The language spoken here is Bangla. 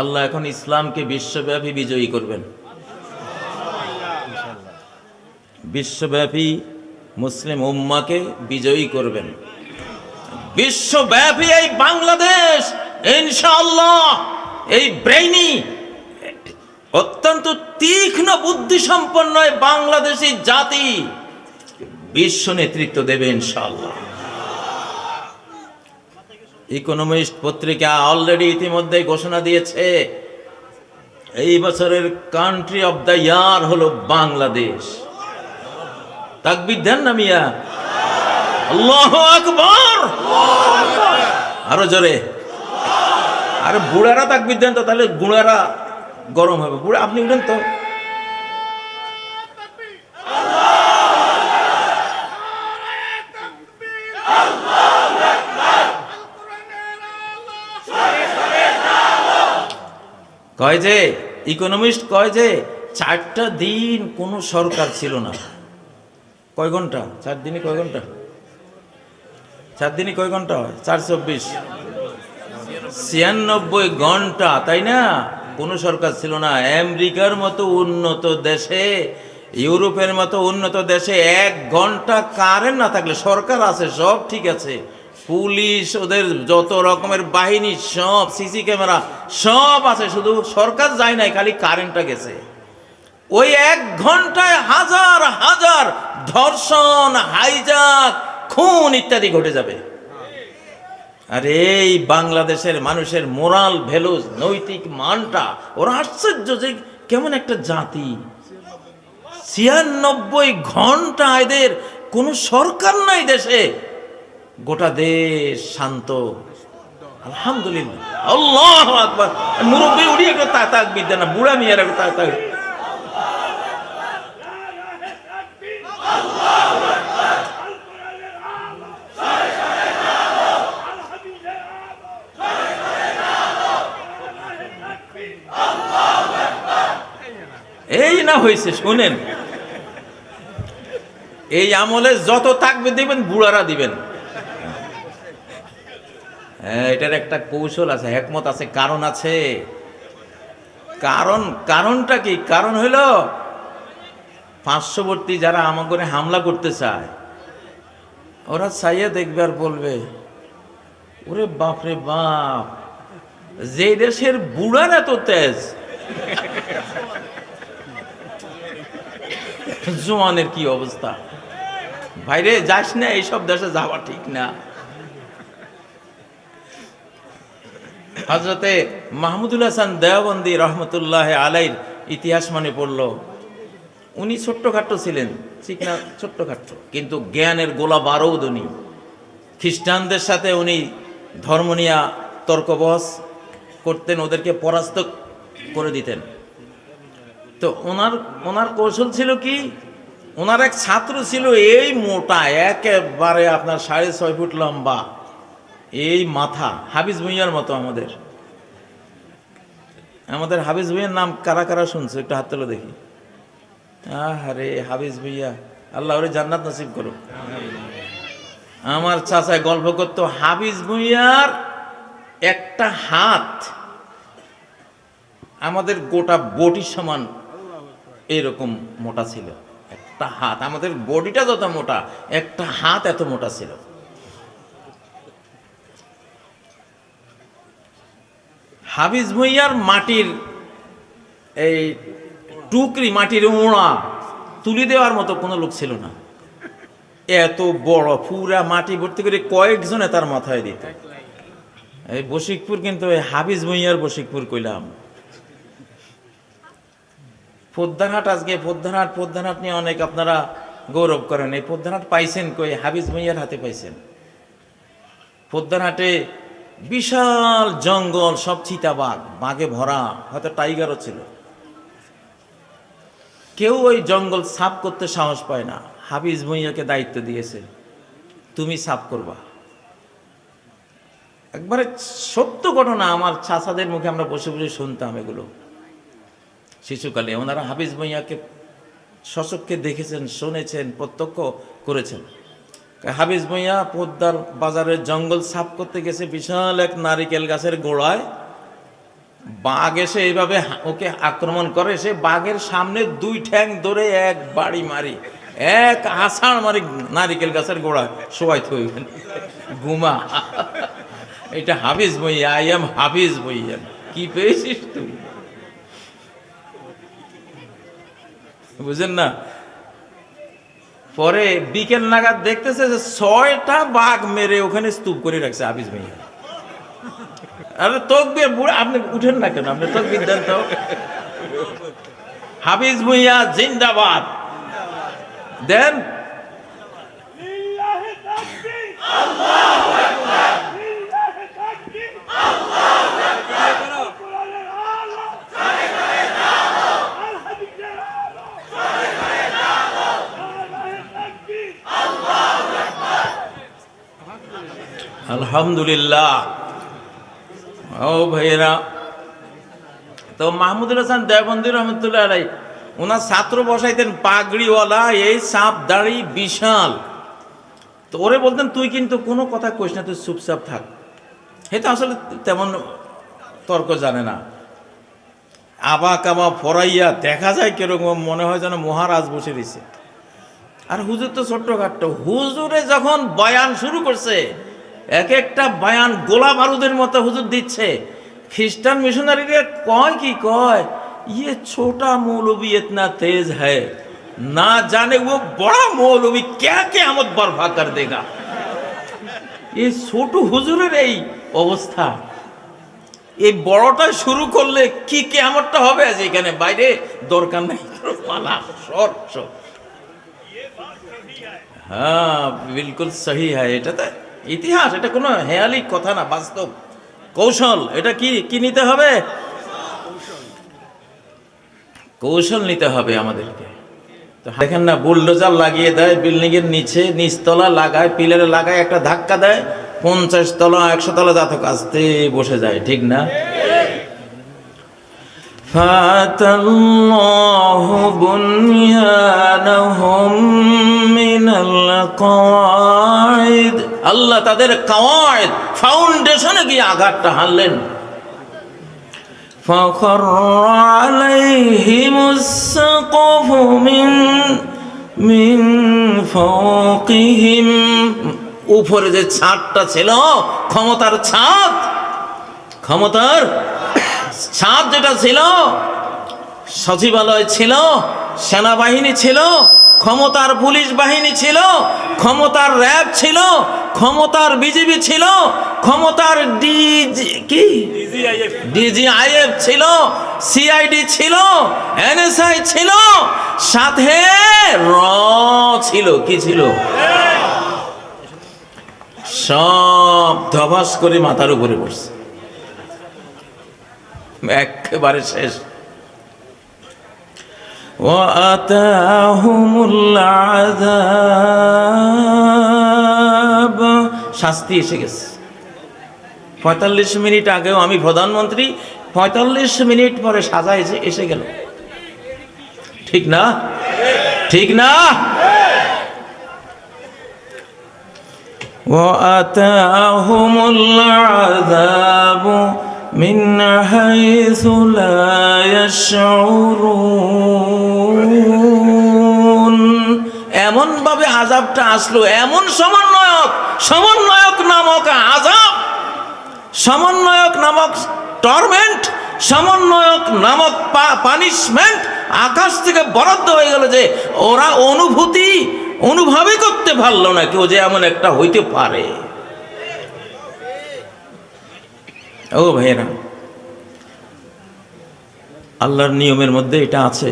আল্লাহ এখন ইসলামকে বিশ্বব্যাপী বিজয়ী করবেন। বিশ্বব্যাপী মুসলিম উম্মাকে বিজয়ী করবেন। বিশ্বব্যাপী এই বাংলাদেশ, ইনশাআল্লাহ, এই ব্রেইনি, অত্যন্ত তীক্ষ্ণ বুদ্ধি সম্পন্ন বাংলাদেশি জাতি বিশ্ব নেতৃত্ব দেবে ইনশাআল্লাহ। ইকোনমিস্ট পত্রিকা অলরেডি ইতিমধ্যে ঘোষণা দিয়েছে, এই বছরের কান্ট্রি অফ দ্য ইয়ার হলো বাংলাদেশ। তাকবির আল্লাহ আকবর! আরও জোরে। আরে বুড়ারা তাকবির দেন তো, তাহলে গুড়ারা গরম হবে। বুড়া, আপনি উঠেন তো। কয় যে ইকোনমিস্ট কয় যে, চারটা দিন কোনো সরকার ছিল না। কয় ঘণ্টা? চার দিনে কয় ঘণ্টা? চার দিনে কয় ঘণ্টা হয়? চার চব্বিশ। ছিয়ানব্বই ঘণ্টা, তাই না? কোনো সরকার ছিল না। আমেরিকার মতো উন্নত দেশে, ইউরোপের মতো উন্নত দেশে এক ঘণ্টা কারেন্ট না থাকলে সরকার আছে, সব ঠিক আছে। পুলিশ, ওদের যত রকমের বাহিনী, সব সিসি ক্যামেরা, সব আছে। শুধু সরকার যায় নাই, খালি কারেন্টটা গেছে। ওই এক ঘন্টায় হাজার হাজার ধর্ষণ হাইজাক খুন ইত্যাদি ঘটে যাবে। আর এই বাংলাদেশের মানুষের মোরাল ভ্যালুস নৈতিক মানটা, ওরা আশ্চর্য যে কেমন একটা জাতি। ছিয়ানব্বই ঘণ্টা এদের কোনো সরকার নাই দেশে। গোটা দেশ শান্ত। আলহামদুলিল্লাহ। আল্লাহ উড়িয়ে বিদ্যা না, বুড়া মিয়ার এই না হয়েছে শুনেন। এই আমলে যত থাকবে দিবেন, বুড়ারা দিবেন। হ্যাঁ এটার একটা কৌশল আছে একমত আছে, কারণ আছে। কারণ, কারণটা কি? কারণ হইল, পার্শ্ববর্তী যারা আমার করে হামলা করতে চায়, ওরা চাইয়ে দেখবে আর বলবে, ওরে বাপরে বাপ, যে দেশের বুড়ার এত তেজ, জোয়ানের কি অবস্থা? বাইরে যাস না, এইসব দেশে যাওয়া ঠিক না। হজরতে মাহমুদুল হাসান দেওবন্দি রহমতুল্লাহ আলাইর ইতিহাস মনে পড়ল। উনি ছোট্টখাট্ট ছিলেন, ঠিক না? ছোট্টখাট্ট। কিন্তু জ্ঞানের গোলা বারৌদ উনি খ্রিস্টানদের সাথে উনি ধর্ম নিয়ে তর্কবহস করতেন, ওদেরকে পরাস্ত করে দিতেন। তো ওনার ওনার কৌশল ছিল কি? ওনার এক ছাত্র ছিল এই মোটা, একেবারে আপনার সাড়ে ছয় ফুট লম্বা। এই মাথা, হাবিজ ভুইয়ার মতো আমাদের। আমাদের হাবিজ ভুইয়ার নাম কারা কারা শুনছে? একটু হাত তোলো দেখি। আরে হাবিজ ভুইয়া। আল্লাহ ওরে জান্নাত নসিব করো আমার চাচায় গল্প করতো, হাবিজ ভুইয়ার একটা হাত আমাদের গোটা বটির সমান এরকম মোটা ছিল। একটা হাত, আমাদের বডিটা যত মোটা, একটা হাত এত মোটা ছিল। হাবিজ ভুইয়ার মাটির এই টুকরি, মাটির ওড়া তুলি দেওয়ার মতো কোনো লোক ছিল না। এত বড় পুরা মাটি ভর্তি করে কয়েকজনে তার মাথায় দিত। এই বশিকপুর কিন্তু এই হাবিজ ভুইয়ার বশিকপুর কইলাম। পদ্মারহাট আজকে পদ্মারহাট পদ্মারহাট নিয়ে অনেক আপনারা গৌরব করেন। এই পদ্মারহাট পাইছেন কই? হাবিজ ভুইয়ার হাতে পাইছেন। পদ্মারহাটে বিশাল জঙ্গল, সব চিতাবাঘ, বাঘে ভরা, হয়তো টাইগারও ছিল। কেউ ওই জঙ্গল সাফ করতে সাহস পায় না। হাফিজ ভুঁইয়াকে দায়িত্ব দিয়েছে, তুমি সাফ করবা। একবারে সত্য ঘটনা, আমার চাচাদের মুখে আমরা বসে বসে শুনতাম এগুলো। শিশুকালে ওনারা হাফিজ ভুঁইয়াকে শশককে দেখেছেন, শুনেছেন, প্রত্যক্ষ করেছেন। হাফিজ ভুঁইয়া পদ্মার বাজারের জঙ্গল সাফ করতে গেছে বিশাল এক নারিকেল গাছের গোড়ায়। বাঘ এসে এইভাবে ওকে আক্রমণ করে, সে বাঘের সামনে দুই ঠ্যাং ধরে এক বাড়ি মারি, এক আষাঢ় মারি নারিকেল গাছের গোড়া সবাই থই ঘুমা। এটা হাফিজ বইয়া আই এম হাফিজ বইয়া কি পেয়েছিস তুই? বুঝেন না? পরে বিকেল নাগাদ দেখতেছে যে ছয়টা বাঘ মেরে ওখানে স্তূপ করে রাখছে আবিজ ভাইয়া। আরে তকবির, বুড়া, আপনি উঠেন না কেন? আপনি তকবির দেন তো। হাফিজ ভুইয়া, জিন্দাবাদ। দেন লিল্লাহি তাকবীর আল্লাহু আকবার লিল্লাহি তাকবীর আল্লাহু আকবার কোরআনের আলো সরে করে দাও আল হাদিসের আলো সরে করে দাও লিল্লাহি তাকবীর আলহামদুলিল্লাহ। ও ভাইয়েরা, তো মাহমুদুল হাসান দেবন্দি রহমতুল্লাহ আলাই, ওনার ছাত্র বসাইতেন পাগড়িওয়ালা, এই সাপ দাড়ি বিশাল। তো ওরে বলতেন, তুই কিন্তু কোনো কথা কইস না, তুই চুপচাপ থাক। হে তো আসলে তেমন তর্ক জানে না। আবা কাবা ফরাইয়া দেখা যায় কীরকম, মনে হয় যেন মহারাজ বসে দিছে আর হুজুর তো ছোট্টখাট্ট। হুজুরে যখন বয়ান শুরু করছে এক একটা বায়ান গোলা বারুদের মতো হুজুর দিচ্ছে। খ্রিস্টান মিশনারিরা কয় কি কয় ইয়ে ছোটা মৌলবি এতনা তেজ হ্যায়। না জানে ও বড় মৌলবি, কে কে আমদ বরফা কর দেগা? এই ছোট হুজুরের এই অবস্থা। এই বড়টা শুরু করলে কি কে আমারটা হবে আজ এখানে? বাইরে দরকার নাই। পালা হ্যাঁ বিলকুল সহি হ্যাঁ এটা তাই ইতিহাস, এটা কোনো হেয়ালি কথা না, বাস্তব। কৌশল, এটা কি কি নিতে হবে? কৌশল নিতে হবে আমাদেরকে। তো দেখেন না, বুলডোজার লাগিয়ে দেয় বিল্ডিং এর নিচে নিচতলা লাগায়, পিলারে লাগায়, একটা ধাক্কা দেয়, পঞ্চাশ তলা, একশো তলা জাতক আসতে বসে যায়, ঠিক না? فات الله بنيانهم من القواعد আল্লাহ তাদের কাওয়ায়দ ফাউন্ডেশনে গিয়ে আঘাতটা হানলেন فخر عليهم السقف من من فوقهم উপরে যে ছাদটা ছিল ক্ষমতার ছাদ ক্ষমতার ছাদ যেটা ছিল, সচিবালয় ছিল, সেনাবাহিনী ছিল, ক্ষমতার পুলিশ বাহিনী ছিল, ক্ষমতার র্যাব ছিল, ক্ষমতার বিজিবি ছিল, ক্ষমতার ডিজি, কি? ডিজিআইএফ ছিল, সিআইডি ছিল, এনএসআই ছিল, সাথে র ছিল, কি ছিল? সব ধবাস করে মাথার উপরে পড়ছে। একেবারে শেষ وآتاهم العذاب শাস্তি এসে গেছে পঁয়তাল্লিশ মিনিট আগেও আমি প্রধানমন্ত্রী পঁয়তাল্লিশ মিনিট পরে সাজা এসে এসে গেল ঠিক না ঠিক না وآتاهم العذاب من حيث لا يشعرون এমন ভাবে আজাবটা আসলো এমন সমন্বয়ক সমন্বয়ক নামক আজাব সমন্বয়ক নামক টর্মেন্ট সমন্বয়ক নামক পানিশমেন্ট আকাশ থেকে বরাদ্দ হয়ে গেল যে ওরা অনুভূতি অনুভবই করতে পারলো না কেউ যে এমন একটা হইতে পারে ও ভাইয়েরা আল্লাহর নিয়মের মধ্যে এটা আছে।